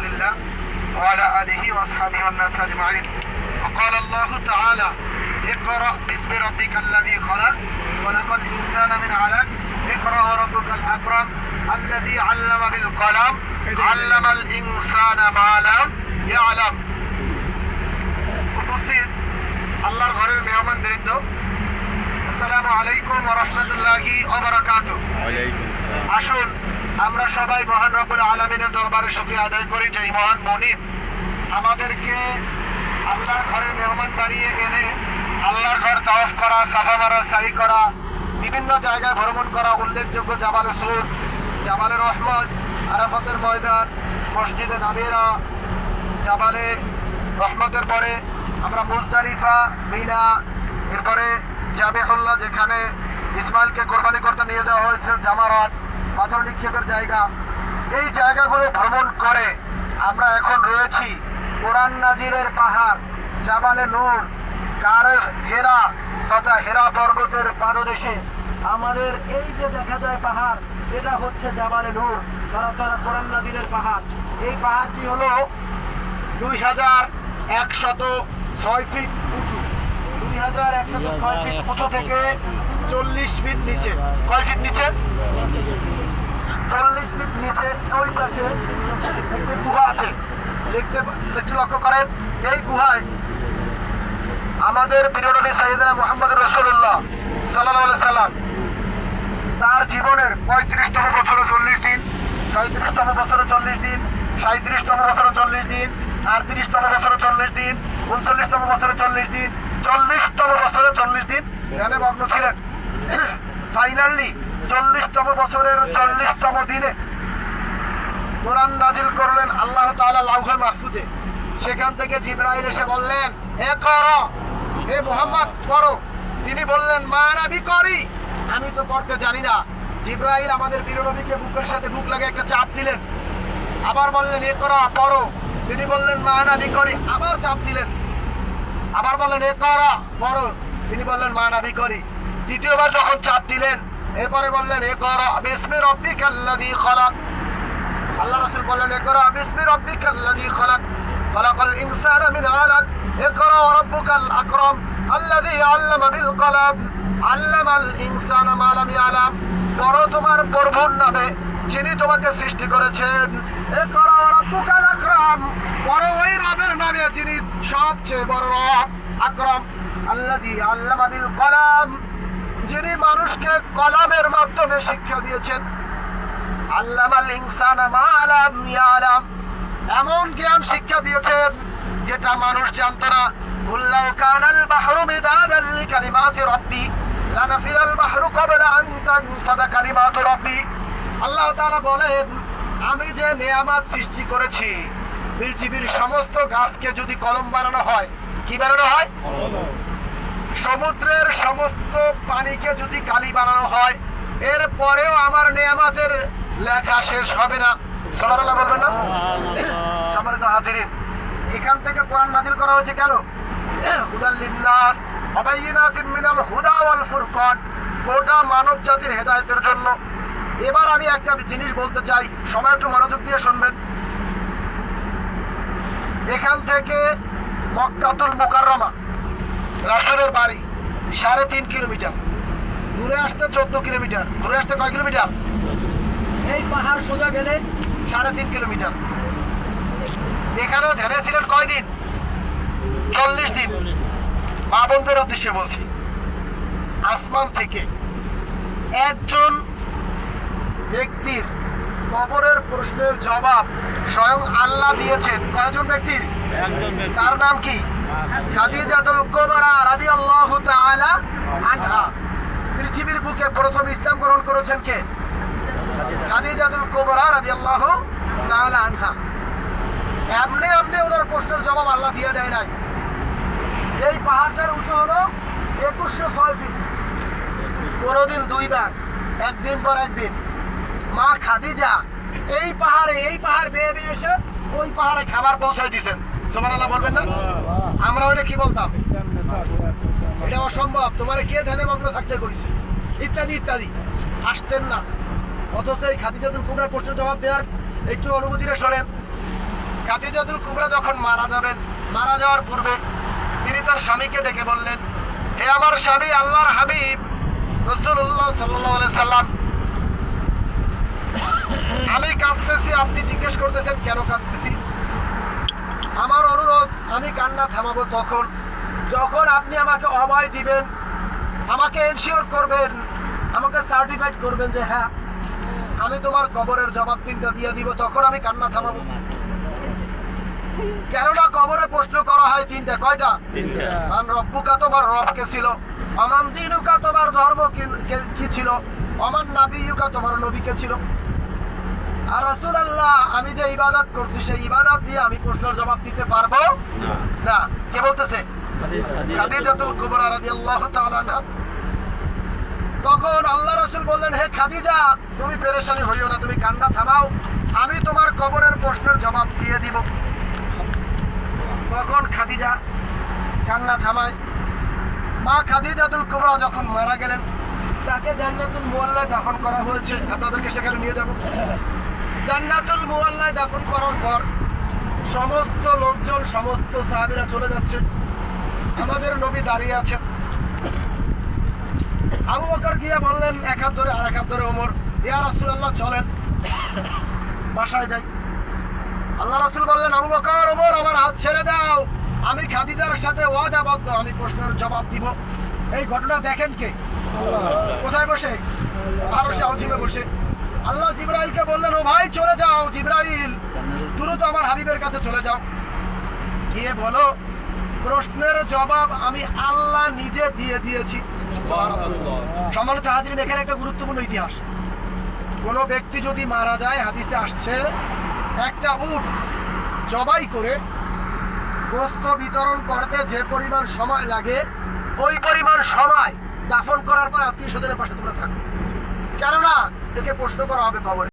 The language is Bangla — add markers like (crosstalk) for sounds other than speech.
رسول الله وعلى آله وأصحابه والناس أجمعين وقال الله تعالى اقرأ باسم ربك الذي خلق خلق الإنسان من علق اقرأ وربك الأكرم الذي علم بالقلم علم الإنسان ما لم يعلم উপস্থিত আল্লাহর ঘরের মেহমান বৃন্দ আসসালামু আলাইকুম ওয়া রাহমাতুল্লাহি ওয়া বারাকাতুহু ওয়ালাইকুম আসসালাম আসুন আমরা সবাই মহান রব্বুল আলমিনের দরবারে শুক্রিয়া আদায় করি যে মহান মনিব আমাদেরকে আল্লাহর ঘরের মেহমান বাড়িয়ে এনে আল্লাহর ঘর তাওয়াফ করা, সাফা মারা সাহি করা, বিভিন্ন জায়গায় ভ্রমণ করা, উল্লেখযোগ্য জামাল সুর জামালে রহমত, আরাফাতের ময়দান, মসজিদে নামেরা, জামালে রহমতের পরে আমরা মুজদারিফা মিনা, এরপরে জাবেহুল্লাহ যেখানে ইসমাইলকে কোরবানি করতে নিয়ে যাওয়া হয়েছে, জামারত পাথর নিক্ষেপের জায়গা। এই জায়গাগুলো ভ্রমণ করে। আমরা এখন রয়েছি কোরআন নাজিরের পাহাড়, জাবালে নূর কারের হেরা তথা হেরা পর্বতের পাদদেশে। আমাদের এই যে দেখা যায় পাহাড়, এটা হচ্ছে জাবালে নূর, তারা তারা কোরআন নাজিরের পাহাড়। এই পাহাড়টি হলো দুই হাজার একশত ছয় ফিট উঁচু। দুই হাজার একশত ছয় ফিট উঁচু থেকে চল্লিশ ফিট নিচে। কয় ফিট নিচে? চল্লিশ ফিট নিচে ওই পাশে একটি গুহা আছে। একটু লক্ষ্য করেন, এই গুহায় আমাদের প্রিয় নবী সাইয়েদনা মোহাম্মদ রসুল্লাহ সাল্লাহ সাল্লাম। তার জীবনের পঁয়ত্রিশতম বছরে চল্লিশ দিন, সাঁত্রিশতম বছরে চল্লিশ দিন, সাঁত্রিশতম বছরে চল্লিশ দিন, আটত্রিশতম বছরে চল্লিশ দিন, উনচল্লিশতম বছরে চল্লিশ দিন, চল্লিশতম বছরে চল্লিশ দিন। ধ্যানে মগ্ন ছিলেন (clears throat) ফাইনালি চল্লিশতম বছরের চল্লিশতম দিনে কোরআন নাজিল করলেন আল্লাহ তাআলা লাউহে মাহফুজে। সেখান থেকে জিব্রাইল এসে বললেন হে কর, হে মোহাম্মদ, পড়ো। তিনি বললেন, মা নাবি করি? আমি তো পড়তে জানি না। জিব্রাইল আমাদের প্রিয় নবীকে বুকের সাথে বুক লাগে একটা চাপ দিলেন। আবার বললেন, এ করা, পড়ো। তিনি বললেন, মা নাবি করি। আবার চাপ দিলেন। আবার বললেন, এ করা, পড়ো। তিনি বললেন, মা নাবি করি। দ্বিতীয়বার যখন চাপ দিলেন এরপরে বললেন, এ করা, বিসমি রব্বিকাল্লাযী খালাক। আল্লাহ রাসূল বললেন ইকরা বিসমি রাব্বিকাল্লাযী খালাক। খালাকাল ইনসানা মিন আলাক। ইকরা ওয়া রাব্বুকাল আকরাম। আল্লাযী আল্লামা বিল কলম। আল্লামাল ইনসানা মা লাম ইয়ালাম। পড়ো তোমার প্রভুর নামে, যিনি তোমাকে সৃষ্টি করেছেন। ইকরা ওয়া রাব্বুকাল আকরাম। পড়ো ওই রবের নামে যিনি সবচেয়ে বড় রব, আকরাম। আল্লাযী আল্লামা বিল কলম। যিনি মানুষকে কলমের মাধ্যমে শিক্ষা দিয়েছেন, আল্লামাল ইনসানা মা লাম ইয়ালাম এমন জ্ঞান শিক্ষা দিয়েছেন যেটা মানুষ জানতো না। কুল্লাউ কানাল বাহরু মিদাদান লিকালিমাতি রাব্বি লানাফিয়াল বাহরু ক্বাবলা আন তানফাদা কালিমাতু রাব্বি। আল্লাহ তাআলা বলেন, আমি যে নেয়ামত সৃষ্টি করেছি, পৃথিবীর সমস্ত গাছকে যদি কলম বানানো হয়, কি বানানো হয়? সমুদ্রের সমস্ত পানিকে যদি কালি বানানো হয় এর পরেও আমার নেয়ামতের লেখা শেষ হবে না। সাল্লাল্লাহু বলবেন না? সম্মানিত হাজিরিন, এখান থেকে কোরআন নাজিল করা হয়েছে কেন? হুদাল লিন্নাস ওয়াবাইয়িনাতিন মিনাল হুদা ওয়াল ফুরকান, গোটা মানব জাতির হেদায়েতের জন্য। এবার আমি একটা জিনিস বলতে চাই, সবাই একটু মনোযোগ দিয়ে শুনবেন। এখান থেকে মক্কাতুল মুকাররমা রাসূলের বাড়ি, সাড়ে তিন কিলোমিটার। ঘুরে আসতে চোদ্দ কিলোমিটার, ঘুরে আসতে কয় কিলোমিটার? এই পাহাড় সোজা গেলে সাড়ে তিন কিলোমিটার। এখানে ধ্যানে ছিলেন কয়দিন চল্লিশ দিন। মা উদ্দেশ্যে বলছি, আসমান থেকে একজন ব্যক্তির কবরের প্রশ্নের জবাব স্বয়ং আল্লাহ দিয়েছেন। কয়জন ব্যক্তির তার নাম কি? খাদিজাতুল কুবরা রাদিয়াল্লাহু তাআলা আনহা। পৃথিবীর বুকে প্রথম ইসলাম গ্রহণ করেছেন কে? খাদিজাতুল কুবরা রাদিয়াল্লাহু তাআলা আনহা। এমনি এমনি ওনার প্রশ্নের জবাব আল্লাহ দিয়ে দেয় নাই। এই পাহাড়টার উঁচু হলো একুশশো ছয় ফিট। কোনোদিন দুইবার একদিন পর একদিন। মা খাদিজা, এই পাহাড়ে, এই পাহাড় বেয়ে বেয়ে এসে ওই পাহাড়ে খাবার পৌঁছায় দিছেন সোমান আল্লাহ বলবেন না? আমরা ওটা কি বলতাম? এটা অসম্ভব। তোমার কে ধ্যানে মগ্ন থাকতে কইছে? ইত্যাদি ইত্যাদি। আসতেন না। অথচ এই খাদিজাতুল কুবরার প্রশ্নের জবাব দেওয়ার একটু অনুভূতিটা শোনেন। খাদিজাতুল কুবরা যখন মারা যাবেন, মারা যাওয়ার পূর্বে তিনি তার স্বামীকে ডেকে বললেন, হে আমার স্বামী, আল্লাহর হাবিব রসুল্লাহ সাল্লাহ সাল্লাম আমি কাঁদতেছি আপনি জিজ্ঞেস করতেছেন কেন কাঁদতেছি? আমার অনুরোধ আমি কান্না থামাবো তখন। যখন আপনি আমাকে অভয় দিবেন আমাকে এনশিওর করবেন আমাকে সার্টিফাইড করবেন যে হ্যাঁ আমি তোমার কবরের জবাব তিনটা দিয়ে দিব তখন আমি কান্না থামাবো। কেননা কবরে প্রশ্ন করা হয় তিনটা কয়টা? মান রব্বুকা তোমার রব কে ছিল অমান দিনুকা তোমার ধর্ম কি- ছিল অমান নাবিয়ুকা তোমার নবীকে ছিল। আর রাসূল আল্লাহ আমি যে ইবাদত করছি সেই ইবাদত দিয়ে আমি প্রশ্নের জবাব দিতে পারব? না। না। কে বলতেছে? খাদিজাতুল কুবরা রাদিয়াল্লাহু তাআলা আনহা। তখন আল্লাহ রাসূল বললেন হে খাদিজা তুমি পেরেশানি হইও না তুমি কান্না থামাও। আমি তোমার কবরের প্রশ্নের জবাব দিয়ে দিব। তখন খাদিজা কান্না থামায়। মা খাদিজাতুল কুবরা যখন মারা গেলেন তাকে জান্নাতুল মুআল্লায় দাফন করা হয়েছে। আপনাদেরকে সেখানে নিয়ে যাব। জান্নাতুল মুআল্লায় দাফন করার পর সমস্ত লোকজন, সমস্ত সাহাবীরা চলে যাচ্ছে আমাদের নবী দাঁড়িয়ে আছে আবু বকর গিয়ে বললেন, এক হাত ধরে আর এক হাত ধরে ওমর, ইয়া রাসূলুল্লাহ, চলেন। বাসায় যাই। আল্লাহ রাসূল বললেন, আবু বকর, ওমর, আমার হাত ছেড়ে দাও। আমি খাদিজার সাথে ওয়াদাবদ্ধ আমি প্রশ্নের জবাব দিব। এই ঘটনা দেখেন কে? কোথায় বসে? আরশে আজিমে বসে। আল্লাহ জিব্রাইলকে বললেন ও ভাই চলে যাও জিব্রাইল। দ্রুত আমার হাবিবের কাছে চলে যাও। গিয়ে বলো প্রশ্নের জবাব আমি আল্লাহ নিজে দিয়ে দিয়েছি। সম্মানিত হাজির এখানে একটা গুরুত্বপূর্ণ ইতিহাস। কোন ব্যক্তি যদি মারা যায় হাদিসে আসছে একটা উট জবাই করে গোস্ত বিতরণ করতে যে পরিমাণ সময় লাগে ওই পরিমাণ সময় দাফন করার পর আত্মীয় স্বজনের পাশে তোমরা থাকো। কেননা একে প্রশ্ন করা হবে কবরে